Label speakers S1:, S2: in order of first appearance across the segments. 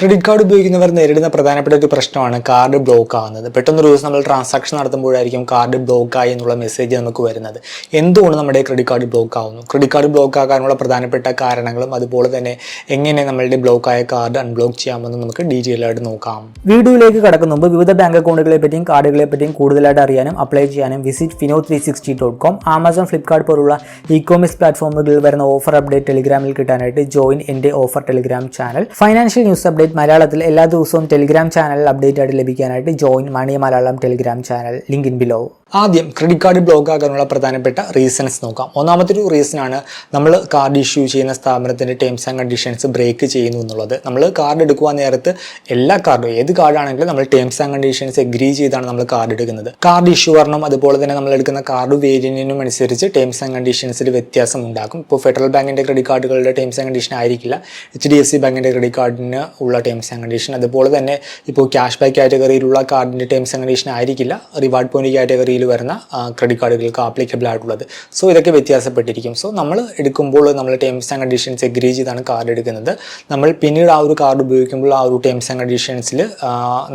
S1: Credit card ഉപയോഗിക്കുന്നവർ നേരിടുന്ന പ്രധാനപ്പെട്ട ഒരു പ്രശ്നമാണ് കാർഡ് ബ്ലോക്ക് ആവുന്നത്. പെട്ടെന്ന് ഒരു ദിവസം നമ്മൾ ട്രാൻസാക്ഷൻ നടത്തുമ്പോഴായിരിക്കും കാർഡ് ബ്ലോക്ക് ആയി എന്നുള്ള മെസ്സേജ് നമുക്ക് വരുന്നത്. എന്തുകൊണ്ട് നമ്മുടെ ക്രെഡിറ്റ് കാർഡ് ബ്ലോക്ക് ആവുന്നു? ക്രെഡിറ്റ് കാർഡ് ബ്ലോക്ക് ആകാനുള്ള പ്രധാനപ്പെട്ട കാരണങ്ങളും അതുപോലെ തന്നെ എങ്ങനെ നമ്മളുടെ ബ്ലോക്ക് ആയ കാർഡ് അൺബ്ലോക്ക് ചെയ്യാമെന്ന് നമുക്ക് ഡീറ്റെയിൽ ആയിട്ട് നോക്കാം.
S2: വീഡിയോയിലേക്ക് കടക്കുന്ന മുമ്പ് വിവിധ ബാങ്ക് അക്കൗണ്ടുകളെ പറ്റിയും കാർഡുകളെ പറ്റിയും കൂടുതലായിട്ട് അറിയാനും അപ്ലൈ ചെയ്യാനും visit Fino three sixty dot com Amazon Flipkart പോലുള്ള ഇ കോമേഴ്സ് പ്ലാറ്റ്ഫോമുകളിൽ വരുന്ന ഓഫർ അപ്ഡേറ്റ് ടെലിഗ്രാമിൽ കിട്ടാനായിട്ട് ജോയിൻ എന്റെ offer Telegram channel financial news update മലയാളത്തിൽ എല്ലാ ദിവസവും ടെലിഗ്രാം ചാനലിൽ അപ്ഡേറ്റ് ആയിട്ട് ലഭിക്കാനായിട്ട് join money Malayalam Telegram channel. Link in below
S1: ആദ്യം ക്രെഡിറ്റ് കാർഡ് ബ്ലോക്ക് ആകാനുള്ള പ്രധാനപ്പെട്ട റീസൺസ് നോക്കാം. ഒന്നാമത്തെ ഒരു റീസണാണ് നമ്മൾ കാർഡ് ഇഷ്യൂ ചെയ്യുന്ന സ്ഥാപനത്തിന്റെ ടേംസ് ആൻഡ് കണ്ടീഷൻസ് ബ്രേക്ക് ചെയ്യുന്നു എന്നുള്ളത്. നമ്മൾ കാർഡ് എടുക്കുവാൻ നേരത്ത് എല്ലാ കാർഡും ഏത് കാർഡാണെങ്കിലും നമ്മൾ ടേംസ് ആൻഡ് കണ്ടീഷൻസ് എഗ്രി ചെയ്താണ് നമ്മൾ കാർഡ് എടുക്കുന്നത്. കാർഡ് ഇഷ്യൂ അതുപോലെ തന്നെ നമ്മൾ എടുക്കുന്ന കാർഡ് വേരിയന്റിനും അനുസരിച്ച് ടേംസ് ആൻഡ് കണ്ടീഷൻസിൽ വ്യത്യാസം ഉണ്ടാക്കും ഇപ്പോൾ ഫെഡറൽ ബാങ്കിന്റെ ക്രെഡിറ്റ് കാർഡുകളുടെ ടേംസ് ആൻഡ് കണ്ടീഷൻ ആയിരിക്കില്ല. എച്ച് ഡി എഫ് സി ബാങ്കിന്റെ ക്രെഡിറ്റ് കാർഡിന് ഉള്ള ടേംസ് ആൻഡ് കണ്ടീഷൻ അതുപോലെ തന്നെ ഇപ്പോൾ ക്യാഷ് ബാക്ക് കാറ്റഗറിയിലുള്ള കാർഡിന്റെ ടേംസ് ആൻഡ് കണ്ടീഷൻ ആയിരിക്കില്ല. റിവാർഡ് പോയിന്റ് കാറ്റഗറിയിൽ വരുന്ന ക്രെഡിറ്റ് കാർഡുകൾക്ക് ആപ്ലിക്കബിൾ ആയിട്ടുള്ളത്. സോ ഇതൊക്കെ വ്യത്യാസപ്പെട്ടിരിക്കും. സോ നമ്മൾ എടുക്കുമ്പോൾ നമ്മൾ ടേംസ് ആൻഡ് കണ്ടീഷൻസ് എഗ്രി ചെയ്താണ് കാർഡ് എടുക്കുന്നത്. നമ്മൾ പിന്നീട് ആ ഒരു കാർഡ് ഉപയോഗിക്കുമ്പോൾ ആ ഒരു ടേംസ് ആൻഡ് കണ്ടീഷൻസിൽ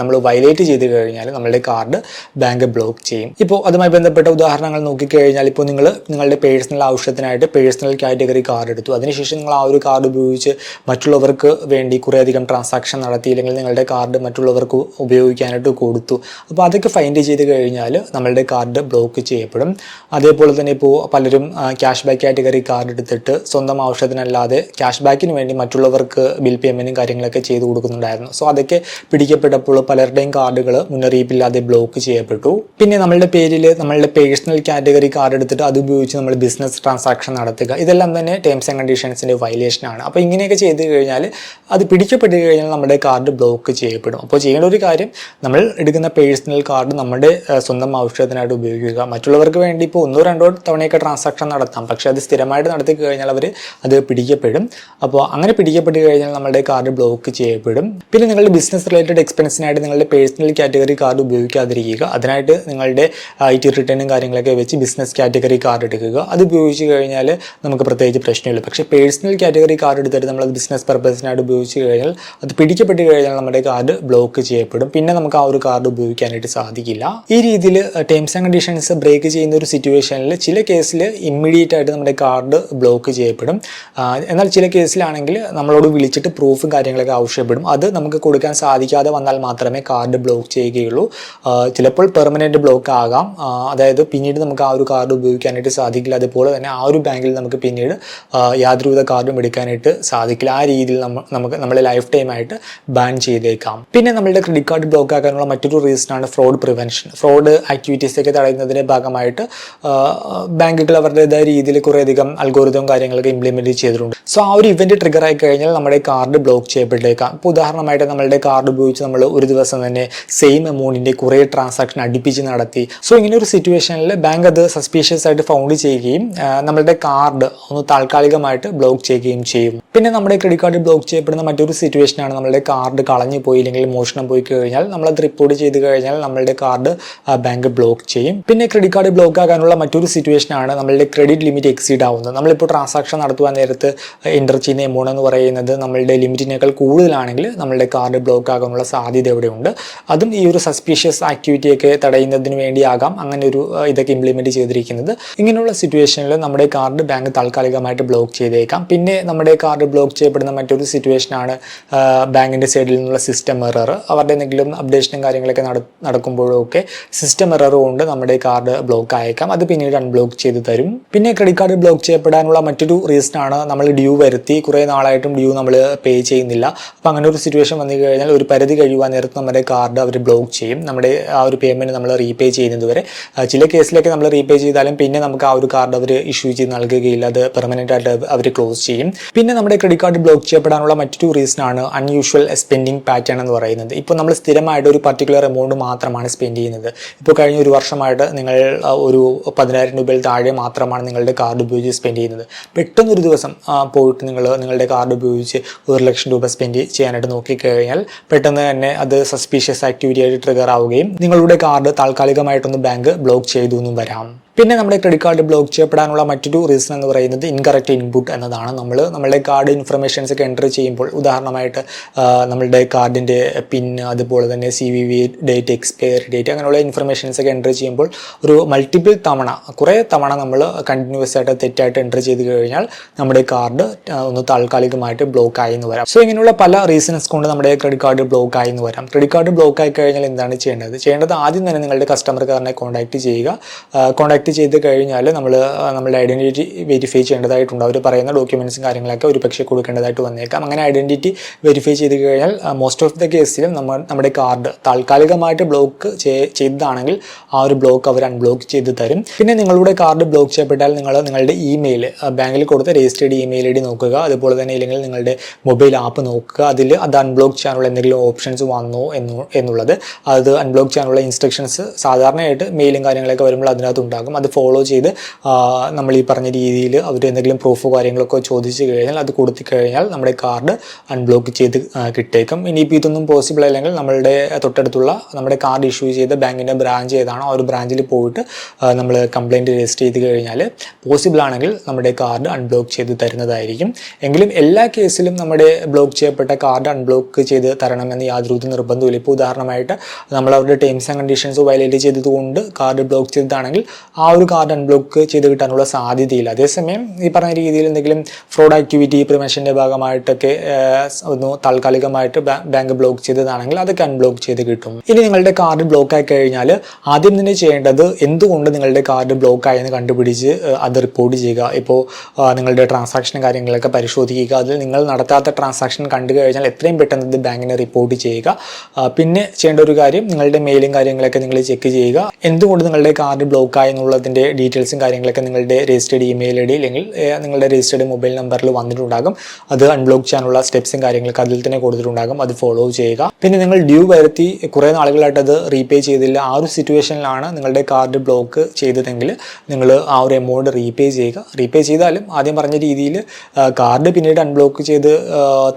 S1: നമ്മൾ വയലേറ്റ് ചെയ്ത് കഴിഞ്ഞാൽ നമ്മളുടെ കാർഡ് ബാങ്ക് ബ്ലോക്ക് ചെയ്യും. ഇപ്പോൾ അതുമായി ബന്ധപ്പെട്ട ഉദാഹരണങ്ങൾ നോക്കിക്കഴിഞ്ഞാൽ ഇപ്പോൾ നിങ്ങൾ നിങ്ങളുടെ പേഴ്സണൽ ആവശ്യത്തിനായിട്ട് പേഴ്സണൽ കാറ്റഗറി കാർഡ് എടുത്തു. അതിനുശേഷം നിങ്ങൾ ആ ഒരു കാർഡ് ഉപയോഗിച്ച് മറ്റുള്ളവർക്ക് വേണ്ടി കുറേയധികം ട്രാൻസാക്ഷൻ നടത്തി അല്ലെങ്കിൽ നിങ്ങളുടെ കാർഡ് മറ്റുള്ളവർക്ക് ഉപയോഗിക്കാനായിട്ട് കൊടുത്തു. അപ്പോൾ അതൊക്കെ ഫൈൻഡ് ചെയ്ത് കഴിഞ്ഞാൽ നമ്മളുടെ കാർഡ് ബ്ലോക്ക് ചെയ്യപ്പെടും. അതേപോലെ തന്നെ ഇപ്പോൾ പലരും ക്യാഷ് ബാക്ക് കാറ്റഗറി കാർഡ് എടുത്തിട്ട് സ്വന്തം ആവശ്യത്തിനല്ലാതെ ക്യാഷ് ബാക്കിന് വേണ്ടി മറ്റുള്ളവർക്ക് ബിൽ പേയ്മെന്റും കാര്യങ്ങളൊക്കെ ചെയ്ത് കൊടുക്കുന്നുണ്ടായിരുന്നു. സോ അതൊക്കെ പിടിക്കപ്പെട്ടപ്പോൾ പലരുടെയും കാർഡുകൾ മുന്നറിയിപ്പില്ലാതെ ബ്ലോക്ക് ചെയ്യപ്പെട്ടു. പിന്നെ നമ്മളുടെ പേരിൽ നമ്മളുടെ പേഴ്സണൽ കാറ്റഗറി കാർഡ് എടുത്തിട്ട് അത് ഉപയോഗിച്ച് നമ്മൾ ബിസിനസ് ട്രാൻസാക്ഷൻ നടത്തുക. ഇതെല്ലാം തന്നെ ടേംസ് ആൻഡ് കണ്ടീഷൻസിന്റെ ആണ്. അപ്പോൾ ഇങ്ങനെയൊക്കെ ചെയ്ത് കഴിഞ്ഞാൽ അത് പിടിക്കപ്പെട്ട് കഴിഞ്ഞാൽ നമ്മുടെ കാർഡ് ബ്ലോക്ക് ചെയ്യപ്പെടും. അപ്പോൾ ചെയ്യേണ്ട ഒരു കാര്യം നമ്മൾ എടുക്കുന്ന പേഴ്സണൽ കാർഡ് നമ്മുടെ സ്വന്തം സ്വന്തം ആവശ്യത്തിനായിട്ട് ഉപയോഗിക്കുക. മറ്റുള്ളവർക്ക് വേണ്ടി ഇപ്പോൾ ഒന്നോ രണ്ടോ തവണയൊക്കെ ട്രാൻസാക്ഷൻ നടത്താം. പക്ഷേ അത് സ്ഥിരമായിട്ട് നടത്തി കഴിഞ്ഞാൽ അവർ അത് പിടിക്കപ്പെടും. അപ്പോൾ അങ്ങനെ പിടിക്കപ്പെട്ട് കഴിഞ്ഞാൽ നമ്മുടെ കാർഡ് ബ്ലോക്ക് ചെയ്യപ്പെടും. പിന്നെ നിങ്ങളുടെ ബിസിനസ് റിലേറ്റഡ് എക്സ്പെൻസിനായിട്ട് നിങ്ങളുടെ പേഴ്സണൽ കാറ്റഗറി കാർഡ് ഉപയോഗിക്കാതിരിക്കുക. അതിനായിട്ട് നിങ്ങളുടെ ഐ ടി റിട്ടേണും കാര്യങ്ങളൊക്കെ വെച്ച് ബിസിനസ് കാറ്റഗറി കാർഡ് എടുക്കുക. അത് ഉപയോഗിച്ച് കഴിഞ്ഞാൽ നമുക്ക് പ്രത്യേകിച്ച് പ്രശ്നമില്ല. പക്ഷേ പേഴ്സണൽ കാറ്റഗറി കാർഡ് എടുത്തിട്ട് നമ്മൾ ബിസിനസ് പർപ്പസിനായിട്ട് ഉപയോഗിച്ച് കഴിഞ്ഞാൽ അത് പിടിക്കപ്പെട്ട് കഴിഞ്ഞാൽ നമ്മുടെ കാർഡ് ബ്ലോക്ക് ചെയ്യപ്പെടും. പിന്നെ നമുക്ക് ആ ഒരു കാർഡ് ഉപയോഗിക്കാനായിട്ട് സാധിക്കില്ല. ഈ രീതിയിൽ ടേംസ് ആൻഡ് കണ്ടീഷൻസ് ബ്രേക്ക് ചെയ്യുന്ന ഒരു സിറ്റുവേഷനിൽ ചില കേസിൽ ഇമ്മീഡിയറ്റ് ആയിട്ട് നമ്മുടെ കാർഡ് ബ്ലോക്ക് ചെയ്യപ്പെടും. എന്നാൽ ചില കേസിലാണെങ്കിൽ നമ്മളോട് വിളിച്ചിട്ട് പ്രൂഫും കാര്യങ്ങളൊക്കെ ആവശ്യപ്പെടും. അത് നമുക്ക് കൊടുക്കാൻ സാധിക്കാതെ വന്നാൽ മാത്രമേ കാർഡ് ബ്ലോക്ക് ചെയ്യുകയുള്ളൂ. ചിലപ്പോൾ പെർമനന്റ് ബ്ലോക്ക് ആകാം. അതായത് പിന്നീട് നമുക്ക് ആ ഒരു കാർഡ് ഉപയോഗിക്കാനായിട്ട് സാധിക്കില്ല. അതുപോലെ തന്നെ ആ ഒരു ബാങ്കിൽ നമുക്ക് പിന്നീട് യാതൊരു യാതൊരുവിധ കാർഡും എടുക്കാനായിട്ട് സാധിക്കില്ല. ആ രീതിയിൽ നമുക്ക് നമ്മളെ ലൈഫ് ടൈമായിട്ട് ബാൻ ചെയ്തേക്കാം. പിന്നെ നമ്മളുടെ ക്രെഡിറ്റ് കാർഡ് ബ്ലോക്ക് ആക്കാനുള്ള മറ്റൊരു റീസൺ ആണ് ഫ്രോഡ് പ്രിവെൻഷൻ ഫ്രോഡ് ആക്ടിവിറ്റീസ് ഒക്കെ തടയുന്നതിന്റെ ഭാഗമായിട്ട് ബാങ്കുകൾ അവരുടേതായ രീതിയിൽ കുറേയധികം അൽഗോരിതം കാര്യങ്ങളൊക്കെ ഇംപ്ലിമെന്റ് ചെയ്തിട്ടുണ്ട്. സോ ആ ഒരു ഇവന്റ് ട്രിഗർ ആയി കഴിഞ്ഞാൽ നമ്മുടെ കാർഡ് ബ്ലോക്ക് ചെയ്യപ്പെട്ടേക്കാം ഇപ്പോൾ ഉദാഹരണമായിട്ട് നമ്മളുടെ കാർഡ് ഉപയോഗിച്ച് നമ്മൾ ഒരു ദിവസം തന്നെ സെയിം എമൗണ്ടിന്റെ കുറേ ട്രാൻസാക്ഷൻ അടുപ്പിച്ച് നടത്തി. സോ ഇങ്ങനെ ഒരു സിറ്റുവേഷനിൽ ബാങ്ക് അത് സസ്പീഷ്യസ് ആയിട്ട് ഫൗണ്ട് ചെയ്യുകയും നമ്മളുടെ കാർഡ് ഒന്ന് താൽക്കാലികമായിട്ട് ബ്ലോക്ക് ചെയ്യുകയും ചെയ്യും. പിന്നെ നമ്മുടെ ക്രെഡിറ്റ് കാർഡ് ബ്ലോക്ക് ചെയ്യപ്പെടുന്ന മറ്റൊരു സിറ്റുവേഷനാണ് നമ്മളുടെ കാർഡ് കളഞ്ഞു പോയി അല്ലെങ്കിൽ മോഷണം പോയി കഴിഞ്ഞാൽ നമ്മളത് റിപ്പോർട്ട് ചെയ്ത് കഴിഞ്ഞാൽ നമ്മളുടെ കാർഡ് ബാങ്ക് ബ്ലോക്ക് ചെയ്യും. പിന്നെ ക്രെഡിറ്റ് കാർഡ് ബ്ലോക്ക് ആകാനുള്ള മറ്റൊരു സിറ്റുവേഷൻ ആണ് നമ്മളുടെ ക്രെഡിറ്റ് ലിമിറ്റ് എക്സീഡ് ആവുന്നത്. നമ്മളിപ്പോൾ ട്രാൻസാക്ഷൻ നടത്തുവാൻ നേരത്ത് ചെയ്യുന്ന എമൗണ്ട് എന്ന് പറയുന്നത് നമ്മളുടെ ലിമിറ്റിനേക്കാൾ കൂടുതലാണെങ്കിൽ നമ്മളുടെ കാർഡ് ബ്ലോക്ക് ആകാനുള്ള സാധ്യത ഇവിടെയുണ്ട്. അതും ഈ ഒരു സസ്പീഷ്യസ് ആക്ടിവിറ്റിയൊക്കെ തടയുന്നതിന് വേണ്ടിയാകാം അങ്ങനെ ഒരു ഇതൊക്കെ ഇംപ്ലിമെന്റ് ചെയ്തിരിക്കുന്നത്. ഇങ്ങനെയുള്ള സിറ്റുവേഷനിൽ നമ്മുടെ കാർഡ് ബാങ്ക് താൽക്കാലികമായിട്ട് ബ്ലോക്ക് ചെയ്തേക്കാം. പിന്നെ നമ്മുടെ കാർഡ് ബ്ലോക്ക് ചെയ്യപ്പെടുന്ന മറ്റൊരു സിറ്റുവേഷനാണ് ബാങ്കിന്റെ സൈഡിൽ നിന്നുള്ള സിസ്റ്റം എറർ അവരുടെ എന്തെങ്കിലും അപ്ഡേഷനും കാര്യങ്ങളൊക്കെ നടക്കുമ്പോഴും നടക്കുമ്പോഴൊക്കെ സിസ്റ്റം എറർ കൊണ്ട് നമ്മുടെ കാർഡ് ബ്ലോക്ക് ആയേക്കാം അത് പിന്നീട് അൺബ്ലോക്ക് ചെയ്ത് തരും. പിന്നെ ക്രെഡിറ്റ് കാർഡ് ബ്ലോക്ക് ചെയ്യപ്പെടാനുള്ള മറ്റൊരു റീസൺ ആണ് നമ്മൾ ഡ്യൂ വരുത്തി. കുറേ നാളായിട്ടും ഡ്യൂ നമ്മൾ പേ ചെയ്യുന്നില്ല. അപ്പോൾ അങ്ങനെ ഒരു സിറ്റുവേഷൻ വന്നു കഴിഞ്ഞാൽ ഒരു പരിധി കഴിയുവാൻ നേരത്ത് നമ്മുടെ കാർഡ് അവർ ബ്ലോക്ക് ചെയ്യും. നമ്മുടെ ആ ഒരു പേയ്മെന്റ് നമ്മൾ റീപേ ചെയ്യുന്നതുവരെ ചില കേസിലൊക്കെ നമ്മൾ റീപേ ചെയ്താലും പിന്നെ നമുക്ക് ആ ഒരു കാർഡ് അവർ ഇഷ്യൂ ചെയ്ത് നൽകുകയില്ല. അത് പെർമനന്റ് ആയിട്ട് അവർ ക്ലോസ് ചെയ്യും. പിന്നെ നമ്മുടെ ക്രെഡിറ്റ് കാർഡ് ബ്ലോക്ക് ചെയ്യപ്പെടാനുള്ള മറ്റൊരു റീസൺ ആണ് അൺയൂഷ്വൽ സ്പെൻഡിങ് പാറ്റേൺ എന്ന് പറയുന്നത്. ഇപ്പോൾ നമ്മൾ സ്ഥിരമായിട്ട് ഒരു പർട്ടിക്കുലർ എമൗണ്ട് മാത്രമാണ് സ്പെൻഡ് ചെയ്യുന്നത്. ഇപ്പോൾ കഴിഞ്ഞ ഒരു വർഷമായിട്ട് നിങ്ങൾ ഒരു പതിനായിരം രൂപയിൽ താഴെ മാത്രമാണ് നിങ്ങളുടെ കാർഡ് ഉപയോഗിച്ച് സ്പെൻഡ് ചെയ്യുന്നത്. പെട്ടെന്നൊരു ദിവസം പോയിട്ട് നിങ്ങൾ നിങ്ങളുടെ കാർഡ് ഉപയോഗിച്ച് ഒരു ലക്ഷം രൂപ സ്പെൻഡ് ചെയ്യാനായിട്ട് നോക്കിക്കഴിഞ്ഞാൽ പെട്ടെന്ന് തന്നെ അത് സസ്പീഷ്യസ് ആക്ടിവിറ്റി ആയിട്ട് ട്രിഗർ ആവുകയും നിങ്ങളുടെ കാർഡ് താൽക്കാലികമായിട്ടൊന്ന് ബാങ്ക് ബ്ലോക്ക് ചെയ്തു എന്നും വരാം. പിന്നെ നമ്മുടെ ക്രെഡിറ്റ് കാർഡ് ബ്ലോക്ക് ചെയ്യപ്പെടാനുള്ള മറ്റൊരു റീസൺ എന്ന് പറയുന്നത് ഇൻകറക്റ്റ് ഇൻപുട്ട് എന്നതാണ്. നമ്മൾ നമ്മളുടെ കാർഡ് ഇൻഫർമേഷൻസ് ഒക്കെ എന്റർ ചെയ്യുമ്പോൾ ഉദാഹരണമായിട്ട് നമ്മളുടെ കാർഡിന്റെ പിൻ അതുപോലെ തന്നെ C V V date expiry date അങ്ങനെയുള്ള ഇൻഫർമേഷൻസ് ഒക്കെ എന്റർ ചെയ്യുമ്പോൾ ഒരു മൾട്ടിപ്പിൾ തവണ കുറേ തവണ നമ്മൾ കണ്ടിന്യൂസ് ആയിട്ട് തെറ്റായിട്ട് എന്റർ ചെയ്ത് കഴിഞ്ഞാൽ നമ്മുടെ കാർഡ് ഒന്ന് താൽക്കാലികമായിട്ട് ബ്ലോക്ക് ആയി എന്ന് വരാം. സോ ഇങ്ങനെയുള്ള പല റീസൺസ് കൊണ്ട് നമ്മുടെ ക്രെഡിറ്റ് കാർഡ് ബ്ലോക്ക് ആയി എന്ന് വരാം. ക്രെഡിറ്റ് കാർഡ് ബ്ലോക്ക് ആയി കഴിഞ്ഞാൽ എന്താണ് ചെയ്യേണ്ടത്? ചെയ്യേണ്ടത് ആദ്യം തന്നെ നിങ്ങളുടെ കസ്റ്റമർ കെയറിനെ കോൺടാക്ട് ചെയ്യുക. കോൺടാക്ട് ചെയ്ത് കഴിഞ്ഞാൽ നമ്മൾ നമ്മുടെ ഐഡന്റിറ്റി വെരിഫൈ ചെയ്യേണ്ടതായിട്ടുണ്ട്. അവർ പറയുന്ന ഡോക്യുമെന്റ്സും കാര്യങ്ങളൊക്കെ ഒരു പക്ഷേ കൊടുക്കേണ്ടതായിട്ട് വന്നേക്കാം. അങ്ങനെ ഐഡന്റിറ്റി വെരിഫൈ ചെയ്ത് കഴിഞ്ഞാൽ മോസ്റ്റ് ഓഫ് ദ കേസിലും നമ്മൾ നമ്മുടെ കാർഡ് താൽക്കാലികമായിട്ട് ബ്ലോക്ക് ചെയ്തതാണെങ്കിൽ ആ ഒരു ബ്ലോക്ക് അവർ അൺബ്ലോക്ക് ചെയ്ത് തരും. പിന്നെ നിങ്ങളുടെ കാർഡ് ബ്ലോക്ക് ചെയ്യപ്പെട്ടാൽ നിങ്ങൾ നിങ്ങളുടെ ഇമെയിൽ ബാങ്കിൽ കൊടുത്ത രജിസ്റ്റേർഡ് ഇമെയിൽ ഐ ഡി നോക്കുക. അതുപോലെ തന്നെ ഇല്ലെങ്കിൽ നിങ്ങളുടെ മൊബൈൽ ആപ്പ് നോക്കുക. അതിൽ അത് അൺബ്ലോക്ക് ചെയ്യാനുള്ള എന്തെങ്കിലും ഓപ്ഷൻസ് വന്നോ എന്നു എന്നുള്ളത്. അത് അൺബ്ലോക്ക് ചെയ്യാനുള്ള ഇൻസ്ട്രക്ഷൻസ് സാധാരണയായിട്ട് മെയിലും കാര്യങ്ങളൊക്കെ വരുമ്പോൾ അതിനകത്ത് ഉണ്ടാകും. അത് ഫോളോ ചെയ്ത് നമ്മൾ ഈ പറഞ്ഞ രീതിയിൽ അവർ എന്തെങ്കിലും പ്രൂഫ് കാര്യങ്ങളൊക്കെ ചോദിച്ചു കഴിഞ്ഞാൽ അത് കൊടുത്തു കഴിഞ്ഞാൽ നമ്മുടെ കാർഡ് അൺബ്ലോക്ക് ചെയ്ത് കിട്ടേക്കും. ഇനിയിപ്പോൾ ഇതൊന്നും പോസിബിൾ അല്ലെങ്കിൽ നമ്മളുടെ തൊട്ടടുത്തുള്ള നമ്മുടെ കാർഡ് ഇഷ്യൂ ചെയ്ത ബാങ്കിന്റെ ബ്രാഞ്ച് ഏതാണോ ആ ഒരു ബ്രാഞ്ചിൽ പോയിട്ട് നമ്മൾ കംപ്ലയിന്റ് രജിസ്റ്റർ ചെയ്ത് കഴിഞ്ഞാൽ പോസിബിൾ ആണെങ്കിൽ നമ്മുടെ കാർഡ് അൺബ്ലോക്ക് ചെയ്ത് തരുന്നതായിരിക്കും. എങ്കിലും എല്ലാ കേസിലും നമ്മുടെ ബ്ലോക്ക് ചെയ്യപ്പെട്ട കാർഡ് അൺബ്ലോക്ക് ചെയ്ത് തരണമെന്ന് യാതൊരു നിർബന്ധമില്ല ഇപ്പോൾ ഉദാഹരണമായിട്ട് നമ്മൾ അവരുടെ ടേംസ് ആൻഡ് കണ്ടീഷൻസ് വയലേറ്റ് ചെയ്തതുകൊണ്ട് കാർഡ് ബ്ലോക്ക് ചെയ്തതാണെങ്കിൽ ആ ഒരു കാർഡ് അൺബ്ലോക്ക് ചെയ്ത് കിട്ടാനുള്ള സാധ്യതയില്ല. അതേസമയം ഈ പറഞ്ഞ രീതിയിൽ എന്തെങ്കിലും ഫ്രോഡ് ആക്ടിവിറ്റി പ്രിവെൻഷന്റെ ഭാഗമായിട്ടൊക്കെ ഒന്ന് താൽക്കാലികമായിട്ട് ബാങ്ക് ബ്ലോക്ക് ചെയ്തതാണെങ്കിൽ അതൊക്കെ അൺബ്ലോക്ക് ചെയ്ത് കിട്ടും. ഇനി നിങ്ങളുടെ കാർഡ് ബ്ലോക്ക് ആയി കഴിഞ്ഞാൽ ആദ്യം തന്നെ ചെയ്യേണ്ടത് എന്തുകൊണ്ട് നിങ്ങളുടെ കാർഡ് ബ്ലോക്ക് ആയെന്ന് കണ്ടുപിടിച്ച് അത് റിപ്പോർട്ട് ചെയ്യുക. ഇപ്പോൾ നിങ്ങളുടെ ട്രാൻസാക്ഷൻ കാര്യങ്ങളൊക്കെ പരിശോധിക്കുക. അതിൽ നിങ്ങൾ നടത്താത്ത ട്രാൻസാക്ഷൻ കണ്ടു കഴിഞ്ഞാൽ എത്രയും പെട്ടെന്ന് ഇത് ബാങ്കിനെ റിപ്പോർട്ട് ചെയ്യുക. പിന്നെ ചെയ്യേണ്ട ഒരു കാര്യം നിങ്ങളുടെ മെയിലും കാര്യങ്ങളൊക്കെ നിങ്ങൾ ചെക്ക് ചെയ്യുക. എന്തുകൊണ്ട് നിങ്ങളുടെ കാർഡ് ബ്ലോക്ക് ആയി എന്നുള്ളതിന്റെ ഡീറ്റെയിൽസും കാര്യങ്ങളൊക്കെ നിങ്ങളുടെ രജിസ്റ്റേഡ് ഇമെയിൽ ഐ ഡി അല്ലെങ്കിൽ നിങ്ങളുടെ രജിസ്റ്റേഡ് മൊബൈൽ നമ്പറിൽ വന്നിട്ടുണ്ടാകും. അത് അൺബ്ലോക്ക് ചെയ്യാനുള്ള സ്റ്റെപ്സും കാര്യങ്ങളൊക്കെ അതിൽ തന്നെ കൊടുത്തിട്ടുണ്ടാകും. അത് ഫോളോ ചെയ്യുക. പിന്നെ നിങ്ങൾ ഡ്യൂ വരുത്തി കുറേ നാളുകളായിട്ട് അത് റീപേ ചെയ്തില്ല. ആ ഒരു സിറ്റുവേഷനിലാണ് നിങ്ങളുടെ കാർഡ് ബ്ലോക്ക് ചെയ്തതെങ്കിൽ നിങ്ങൾ ആ ഒരു എമൗണ്ട് റീപേ ചെയ്യുക. റീപേ ചെയ്താലും ആദ്യം പറഞ്ഞ രീതിയിൽ കാർഡ് പിന്നീട് അൺബ്ലോക്ക് ചെയ്ത്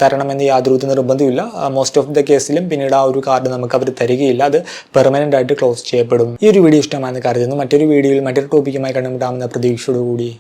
S1: തരണമെന്ന് യാതൊരു നിർബന്ധമില്ല മോസ്റ്റ് ഓഫ് ദ കേസിലും പിന്നീട് ആ ഒരു കാർഡ് നമുക്ക് അവർ തരികയില്ല. അത് പെർമനന്റ് ആയിട്ട് ക്ലോസ് ചെയ്യപ്പെടും. ഈ ഒരു വീഡിയോ ഇഷ്ടമാണെന്ന് കരുതുന്നു. മറ്റൊരു വീഡിയോയിൽ മറ്റൊരു ടോപ്പിക്കുമായി കണ്ടുമുട്ടാമെന്ന പ്രതീക്ഷയോടുകൂടി